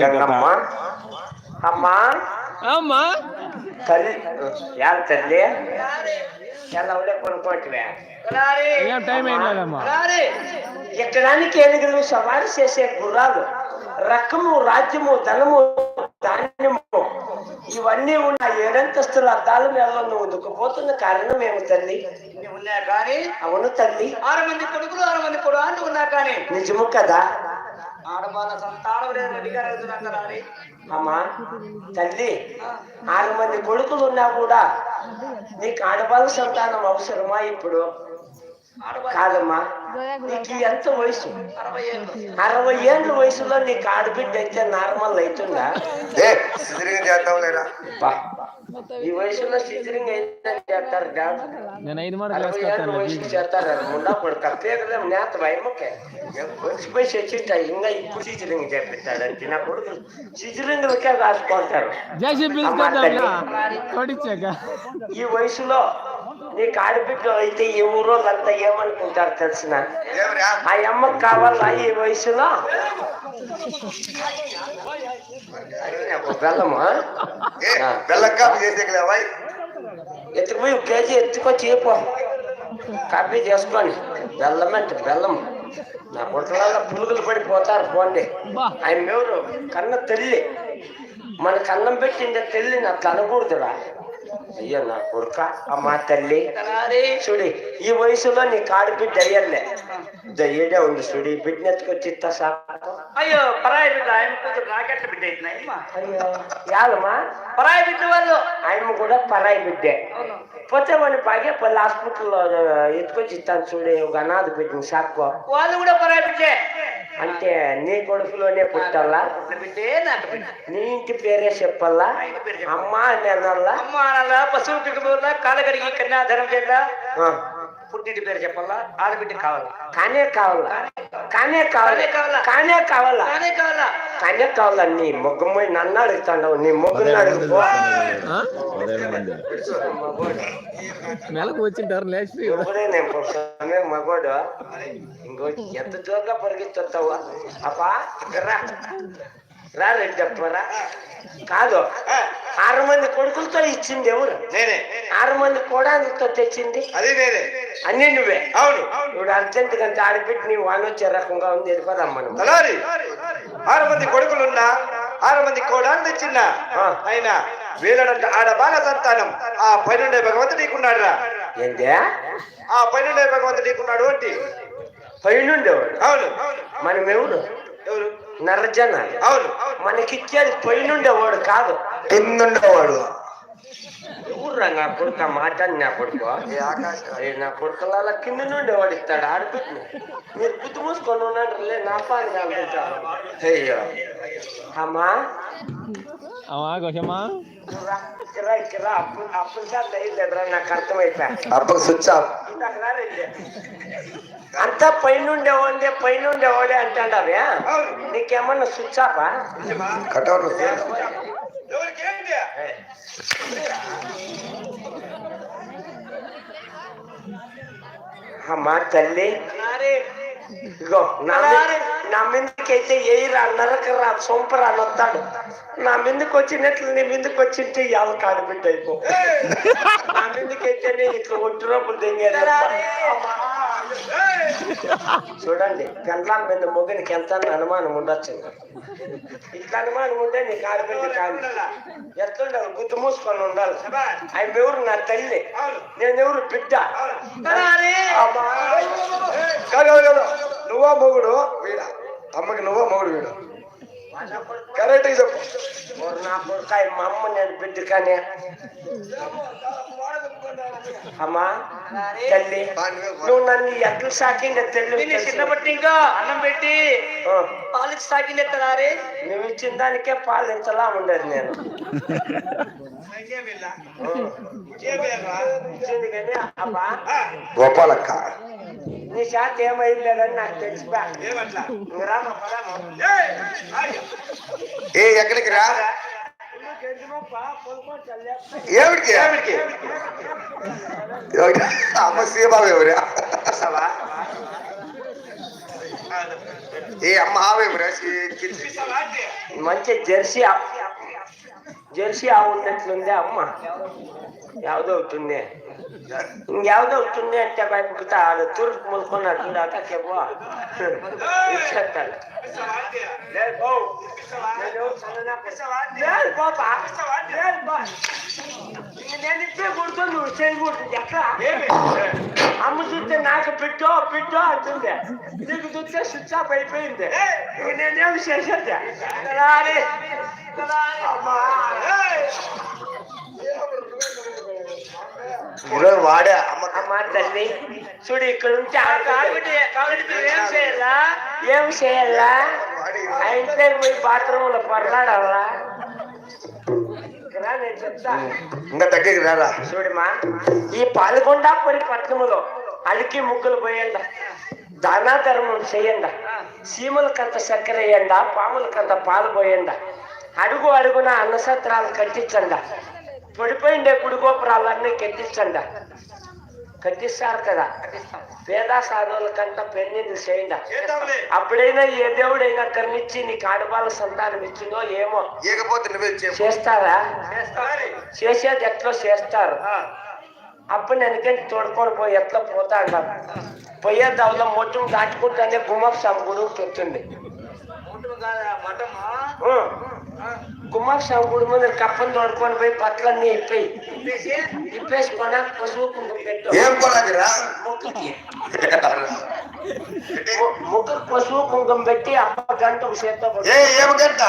గంగమ్మ అమ్మా అమ్మా తల్లి యాల తల్లి ఎక్కడానికి ఏనుగులు సవారి చేసే గుర్రాలు రకము రాజ్యము ధనము ఇవన్నీ ఉన్న ఏడంతస్తుల అద్దాల మేళ నువ్వు దుఃఖపోతున్న కారణం ఏమి తల్లి? ఉన్నా కానీ అవును తల్లి. ఆరు మంది కొడుకులు ఆరు మంది కొడుకు ఉన్నా కానీ నిజము కదా? ఆడవాళ్ళ సంతానం అమ్మా తల్లి ఆరు మంది కొడుకులు ఉన్నా కూడా నీకు ఆడవాళ్ళ సంతానం అవసరమా ఇప్పుడు? కాదమ్మా నీకు ఎంత వయసు? అరవై ఏళ్ళు. వయసులో నీకు ఆడబిడ్డ అయితే నార్మల్ అవుతుందా? చేద్దాం లేదా బా, ఈ వయసులో సిజరింగ్ అయితే చేస్తారు నేను ఐదు మాట అరవై ఏళ్ళ వయసు చేస్తారు. కొడుకు పేరు నేత భయమకే వచ్చిపోయి చచ్చింటాయి ఇంకా ఇప్పుడు సిజరింగ్ చేపిస్తాడు అంటే నా కొడుకు సిజరింగ్లకే రాసుకుంటారు ఈ వయసులో నీకు ఆడబిడ్డ అయితే ఈ ఊరోళ్ళంతా ఏమనుకుంటారు తెలిసిన? ఆ అమ్మకి కావాలా ఈ వయసులో? బెల్లమా? ఏ బెల్లం కాపు చేసేకలేవా ఎత్తుకుపోయి ఒక కేజీ ఎత్తుకొచ్చి చెప్పు కాపీ చేసుకొని. బెల్లం అంటే బెల్లం నా గుట్టలలో పులుగులు పడిపోతారు పోండి. ఆయన ఎవరు కన్న తల్లి. మన కన్నం పెట్టిండే తల్లి నాకు అనకూడదురా. అయ్యో నా కొడుక అమ్మా తల్లి చూడి ఈ వయసులో నీ కాడి బిడ్డ అయ్యలే దయ్యడే ఉంది చూడు బిడ్డ ఎత్తుకొచ్చి ఇస్తా సాకు. అయ్యో పరాయి బిడ్డ ఆయన కూతురు రాకెట్ బిడ్డ అయ్యో పరాయి బిడ్డ వాళ్ళు. ఆయన కూడా పరాయి బిడ్డే. పోతే వాడిని బాగే పల్లె హాస్పిటల్లో ఎత్తుకొచ్చి ఇస్తాను చూడు ఒక అనాథ బిడ్డని సాక్కో వాళ్ళు కూడా పరాయి బిడ్డే. అంటే నీ కొడుకులోనే పుట్టాలా నా ఇంటి పేరే చెప్పాలా. అమ్మా అని అనాలా అమ్మ అనాలా పశువు కాలగడిగి కన్యాధనం చేయాలా పుట్టింటి పేరు చెప్పాలా? ఆడబిడ్డ కావాలా? కానే కావాలా? కానే కావాలా? కానే కావాలా. కానే కావాలా? కానే కావాలా? కానే కావాలా? నీ మొగ్గ పోయి నన్ను అడుగుతాండవు. నీ మొగ్గుని నుండి. నెలకు వచ్చింటారు మగోడు? ఇంకో ఎంత జోరుగా పరిగెత్తుతావా? అప్పా ఇక్కడ రా రా రెడ్డి చెప్పరా కాదు ఆరు మంది కొడుకులతో ఇచ్చింది ఎవరు? నేనే. ఆరు మంది కోడాలతో తెచ్చింది? అది నేనే. అన్ని నువ్వే. అవును. ఇప్పుడు అర్జెంట్ కంటే ఆడబిట్టి నీ వాన వచ్చే రకంగా ఉంది వెళ్ళిపోదాం మనం తలారి. ఆరు మంది కొడుకులున్నా ఆరు మంది కోడాలు తెచ్చిందా ఆ. అయినా వీళ్ళడంట ఆడ బాల సంతానం ఆ పైనుండే భగవంతుడు నీకున్నాడు రా ఏందే? ఆ పైనుండే భగవంతుడు నీకున్నాడు అంటే. పైనుండేవాడు? అవును. మనం ఎవరు ఎవరు? నరజన అవును. మనకిచ్చేది పైనుండేవాడు కాదు. కిందుండేవాడు ఊర్రా నా కొడుకు మాట నా కొడుకు. నా కొడుకుల కింద. నుండి వాడు ఇస్తాడు ఆడబిడ్డని మీరు గుర్తు మూసుకొని ఉన్నాడు నా పాని కాలుతుంటారు అయ్యో. అమ్మా. ఆగోషమ్మా నువ్వు రా, ఇక్కడ రా, ఇక్కడ రా. అప్పు అప్పుల సార్ లేదురా నాకు అర్థమైపోయా అప్పకు స్విచ్ ఆఫ్ ఇందాక రా రండి. అంతా పైనుండేవాడే పైనుండేవాడే అంటాడావే నీకేమన్నా స్విచ్ ఆఫా కటౌట్ అమ్మా తల్లి ఇగో నా మీ- నా మీదకైతే ఎయిరా నరకరా సొంపరా అని వస్తాడు నా మీదకి వచ్చినట్లు నీ మీదకి వచ్చింటే ఇవాళ కాడు బిడ్డ అయిపో. నా మీదకైతేనే ఇట్లా ఒట్టి రూపులు చూడండి పెండ్లాం మీద మొగనికి ఎంత అనుమానం ఉండొచ్చు. ఇట్లా అనుమానం ఉంటే నీకు ఆడబిడ్డ కాదు. ఎట్లుండాలి? గుర్తు మూసుకొని ఉండాలి. ఆయన ఎవరు? నా తల్లి. నేను ఎవరు బిడ్డ. కాదు కాదు కాదు. నువ్వా మొగుడు? వీడా. అమ్మకి నువ్వా మొగుడు వీడు? కరెక్ట్ చెప్పు. నా మా అమ్మ నేను బిడ్డ కానీ. అమ్మా తల్లి నువ్వు నన్ను ఎట్లా నిన్ను తల్లి చిన్నప్పటి ఇంకా అన్నం పెట్టి ఆ, పాలిచ్చి సాకింది ఎత్తనారే నువ్వు ఇచ్చిన దానికే పాలించలా ఉండేది నేను. ఇచ్చింది కానీ అబ్బా గోపాలక్క. నీ శాత ఏమైందని నాకు తెలిసిపా పదామా? ఏ ఎక్కడికి రా? ఏమిటికి? ఏమిటికి? ఏమిటి? అమ్మ సీబాబు ఎవరా? ఏ అమ్మ ఆవే బ్రష్ మంచి జెర్సీ జెర్సీ ఆవు ఉన్నట్లుంది అమ్మ. యాವ್ದవుతుంది అవుతుంది అంటే భయపడుతా ఆడ తూర్పు ములుకున్నాడు అక్కకేమో ఇచ్చేస్తాడు లేదు బా నేను ఇచ్చే కొడుతూ నువ్వు అమ్మ చూస్తే నాకు పెట్టో పెట్టో అంటుంది నీకు చూస్తే ఈరోజు వాడే అమ్మ అమ్మా తల్లి చూడు ఇక్కడ కాబట్టి కాబట్టి ఏం చేయాలా? ఏం చేయాలా? ఆ ఇంట్లోకి పోయి బాత్రూమ్లో పర్లాడాలా ఇంకా దగ్గరికి రారా? చూడమా ఈ పాల్గొండాపురి పట్టణములో అలికి ముగ్గులు పోయండి దానా ధర్మం చేయండి సీమలకంత చక్కెర వేయండి పాములకంత పాలు పోయండి అడుగు అడుగున అన్నసత్రాలు కట్టించండి పడిపోయిండే గుడిగోపురాలన్నీ కట్టించండి కట్టిస్తారు కదా. పేద సాధువులకంట పెన్నింది చేయండి అప్పుడైనా ఏ దేవుడైనా కర్మించి నీకు ఆడవాళ్ళ సంతానం ఇచ్చిందో ఏమో. చేస్తారా చేసేది ఎట్లా చేస్తారు? అప్పుడు వెనకంటే తోడుకొని పోయి ఎట్లా పోతా అన్నారు పోయే దావలో మొట్టం దాటుకుంటానే గుమ్మప్ సంగుడు చెప్తుంది గుమ్మప్ సంగుడు ముందు కప్పని తోడుకొని పోయి పట్లన్నీ ఇప్పి ఇప్పేసుకొని పశువు కుంకుమ పెట్టు. ఏం కొనదిరా ముక్కుకి. ము- ముక్కుకు పశువు కుంకుమ పెట్టి అప్ప గంట ఒక చేత్తో ఏం గంట?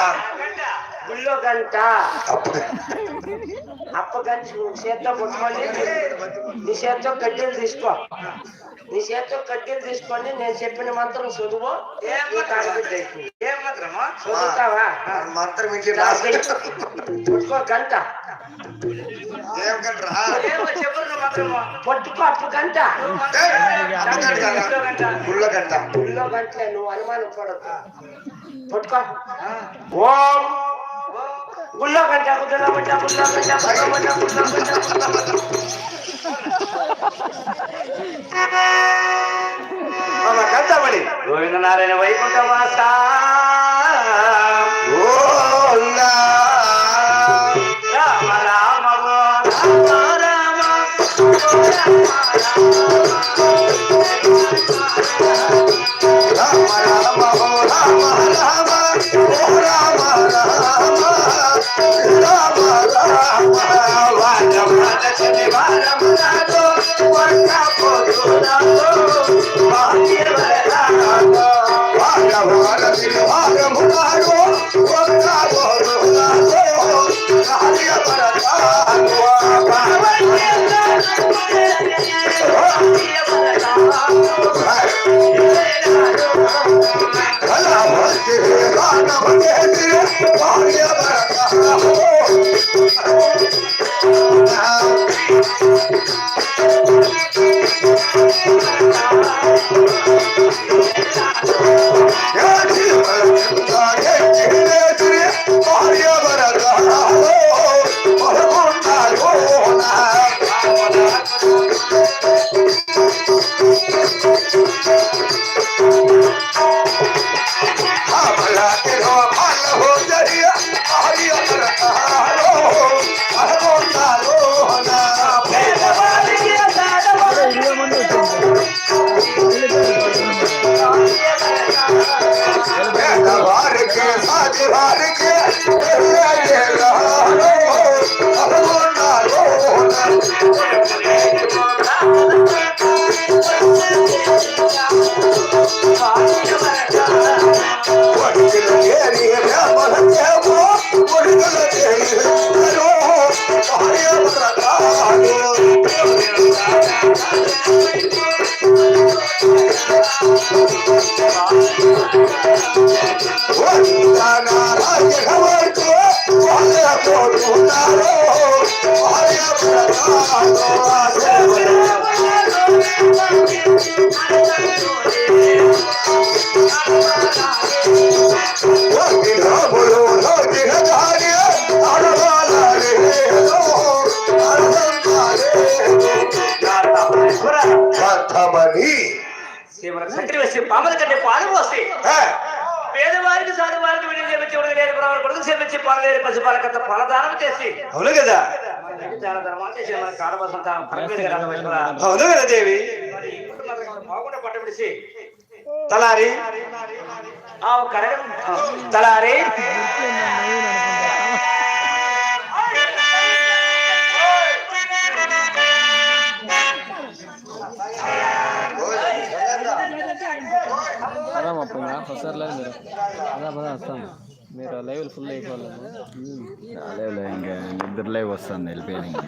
గుళ్ళో గంట అప్పుడు. అప్ప గంట చేత్తో పట్టుకొని నీ చేత్తో కడ్డీలు తీసుకో. నీ చేత్తో కడ్డీలు తీసుకొని నేను చెప్పిన మంత్రం చదువు. కాడబిడ్డ అవుతుంది. చదువుతావా? మంత్రం. పట్టుకో గంట. ఏం పట్టుకో అప్పు గంట. గుళ్ళ గంట? గుళ్ళో గంటలే నువ్వు అనుమానం పడకు. పట్టుకో ఓం గుళ్ళో గంట గుళ్ళో గంట గుళ్ళో గంట గుళ్ళో గంట గుళ్ళో గంట గుళ్ళో గంట గోవిందనారాయణ వైకుంఠవాస. ఓ రామ రామ రామ రామ రామ. పలలేని పసిపాలకంత ఫలదానం చేసి. అవును కదా. చాలా ధర్మాలు చేసి మన. అవును కదా దేవి. బాగుండా పట్టబడిసి. తలారి. తలారి. అదా మా పోయినా ఒకసారి లేదు మీరు. అదా పదా వస్తాం. మీరు లైవ్ ఫుల్ అయిపోవాలి రాలేవులే ఇంకా నిద్ర లైవ్ వస్తుంది వెళ్ళిపోయాను ఇంకా.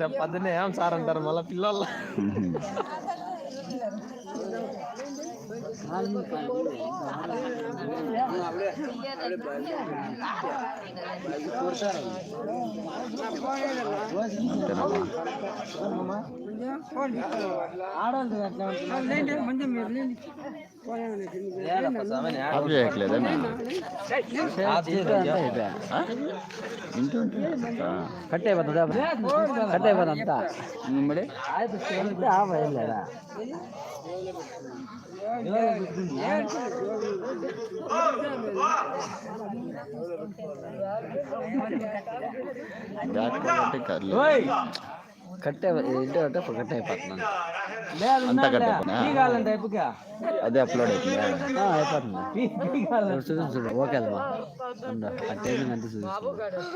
రేపు పొద్దున్నే ఏం సార్ అంటారు మళ్ళీ పిల్లలు ఆఫ్ చేయట్లేదా ఇంటూ కట్ అయిపోతుందా కట్ అయిపోతుందా మరి బ్యాక్ కాబట్టి కర్లే కట్ ఏంటంటే ఇప్పుడు కట్ అయిపోతున్నాను అంతా కట్ అయిపోయినా కావాలంటే అయిపోగా అదే అప్లోడ్ అయిపోయిందా అయిపోతుంది చూడు చూడు ఓకే అమ్మా అంటే చూపిస్తుంది